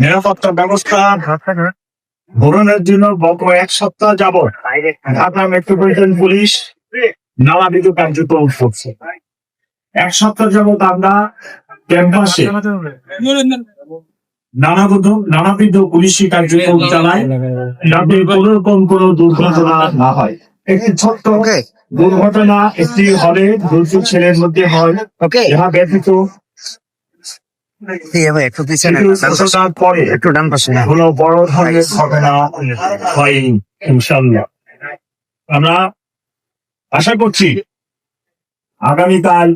নিরাপত্তা ব্যবস্থা গ্রহণের জন্য গত এক সপ্তাহ যাবৎ ঢাকা মেট্রোপলিটন পুলিশ নানাবিধ কার্যক্রম করছে। এক সপ্তাহ যাবৎ আমরা ক্যাম্পাসে নানাবিধ নানাবিধ পুলিশি কার্যক্রম চালাই যাতে কোন রকম কোন দুর্ঘটনা না হয়। একটি ছোট্ট. দুর্ঘটনা একটি হলে দুটি ছেলের মধ্যে হয়। ইহা ব্যতীত একটু পিছনে পরে একটু ডান পাশে না বড় ধরনের ঘটনা হয়নি ইনশাল্লাহ আমরা আশা করছি আগামীকাল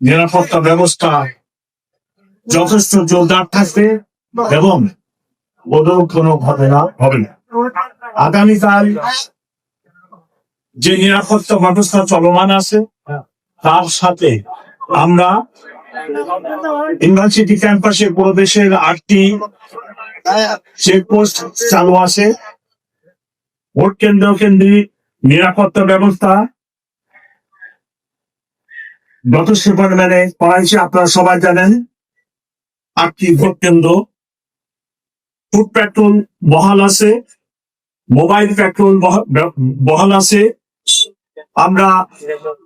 নিরাপত্তা ব্যবস্থা যথেষ্ট জোরদার থাকবে এবং বদল কোনো ঘটনা হবে না। আগামীকাল যে নিরাপত্তা ব্যবস্থা চলমান আছে তার সাথে আমরা ইউনিভার্সিটি ক্যাম্পাসে প্রবেশের আটটি চেকপোস্ট চালু আছে। ভোট কেন্দ্র কেন্দ্রিক নিরাপত্তা ব্যবস্থা। যথেষ্ট পরিমাণে করা হয়েছে আপনারা সবাই জানেন, আটটি ভোট কেন্দ্র। ফুড পেট্রোল বহাল আছে, মোবাইল পেট্রোল বহা- বহাল আছে। আমরা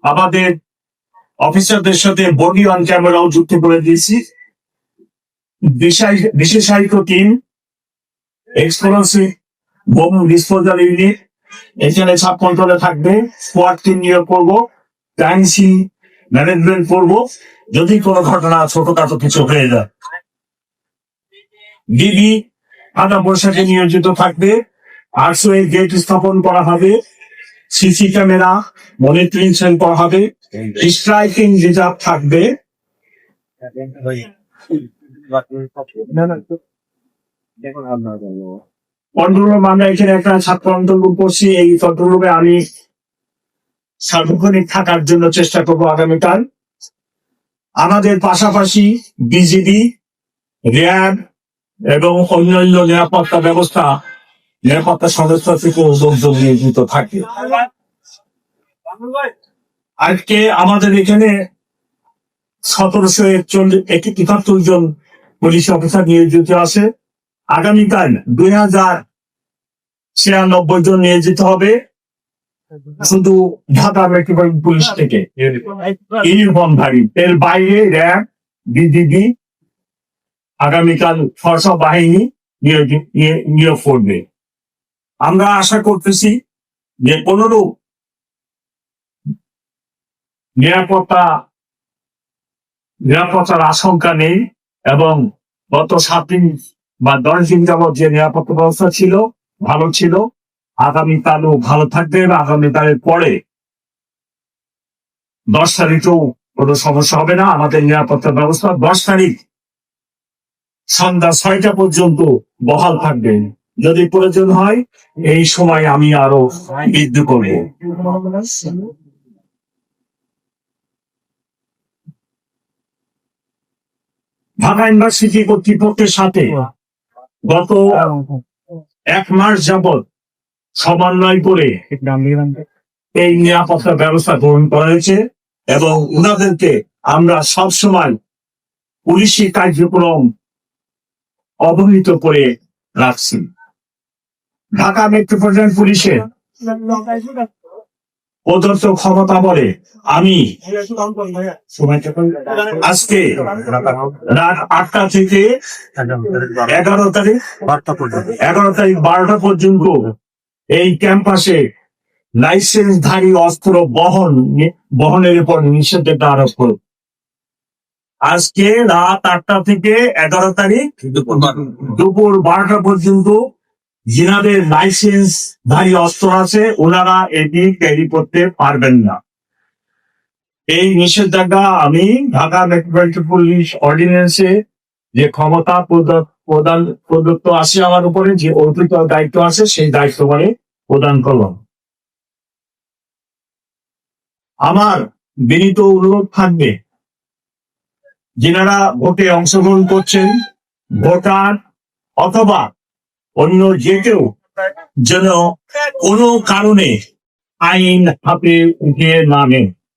আমাদের অফিসারদের সাথে বডি অন ক্যামেরাও যুক্ত করে দিয়েছি। বিশেষ- বিশেষায়িত team explosive bomb disposal unit এখানে সাব কন্ট্রোলে থাকবে। স্কোয়াড টিম নিয়োগ করব টাইমসি ম্যানেজমেন্ট করব। যদি কোনো ঘটনা ছোটখাটো কিছু হয়ে যায়। ডিবি আধা বৈশাখে নিয়োজিত থাকবে। আটশো গেট স্থাপন করা হবে। সিসি ক্যামেরা মনিটরিং সেল করা হবে। স্ট্রাইকিং রিজার্ভ থাকবে কন্ট্রোল রুম আমরা এখানে একটা ছাত্র অন্তর্ভুক্ত করছি এই কন্ট্রোল রুমে আমি সার্বক্ষণিক থাকার জন্য চেষ্টা করব আগামীকাল। আমাদের পাশাপাশি বিজিবি র্যাব এবং অন্যান্য নিরাপত্তা ব্যবস্থা নিরাপত্তা সদস্য থেকে লোকজন নিয়োজিত থাকে। আজকে আমাদের এখানে সতেরোশো একাত্তর জন পুলিশ অফিসার নিয়োজিত আছে। আগামীকাল দুই হাজার ছিয়ানব্বই জন নিয়োজিত হবে। শুধু ঢাকা মেট্রোপলিটন পুলিশ থেকে। ইউনিফর্মধারী এর বাইরে র্যাব, বিজিবি, আগামীকাল সরসা বাহিনী নিয়োজি- নিয়ে- নিয়োগ করবে। আমরা আশা করতেছি যে কোনরূপ নিরাপত্তা, নিরাপত্তার আশঙ্কা নেই এবং গত সাত দিন বা দশ দিন যাবৎ যে নিরাপত্তা ব্যবস্থা ছিল, ভালো ছিল। আগামীকালও ভালো থাকবে এবং আগামীকালের পরে দশ তারিখেও কোনো সমস্যা হবে না। আমাদের নিরাপত্তা ব্যবস্থা দশ তারিখ সন্ধ্যা ছয়টা পর্যন্ত বহাল থাকবে। যদি প্রয়োজন হয়, এই সময় আমি আরও বৃদ্ধি করব। ঢাকা ইউনিভার্সিটি কর্তৃপক্ষের সাথে? গত এক মাস যাবৎ সমন্বয় করে এই নিরাপত্তা ব্যবস্থা গ্রহণ করা হয়েছে এবং উনাদেরকে আমরা সব সময় পুলিশি কার্যক্রম অবহিত করে রাখছি। ঢাকা মেট্রোপলিটন পুলিশের প্রদত্ত ক্ষমতা বলে আমি আজকে রাত আটটা থেকে এগারো তারিখ এগারো তারিখ বারোটা পর্যন্ত এই ক্যাম্পাসে লাইসেন্সধারী অস্ত্র বহন বহনের উপর নিষেধাজ্ঞা আরোপ করব। আজকে রাত আটটা থেকে এগারো তারিখ দুপুর বারোটা পর্যন্ত যিনাদের লাইসেন্স ধারী অস্ত্র আছে, ওনারা এটি ক্যারি করতে পারবেন না। এই নিষেধাজ্ঞা আমি ঢাকা মেট্রোপলিটন পুলিশ অর্ডিন্যান্সে যে ক্ষমতা প্রদ- প্রদান প্রদত্ত আছে আমার উপরে, যে অর্পিত দায়িত্ব আছে, সেই দায়িত্ব মানে প্রদান করলাম। আমার বিনীত অনুরোধ থাকবে, যিনারা ভোটে অংশগ্রহণ করছেন, ভোটার অথবা অন্য যে কেউ যেন কোনো কারণে আইন হাতে উঠিয়ে না নেন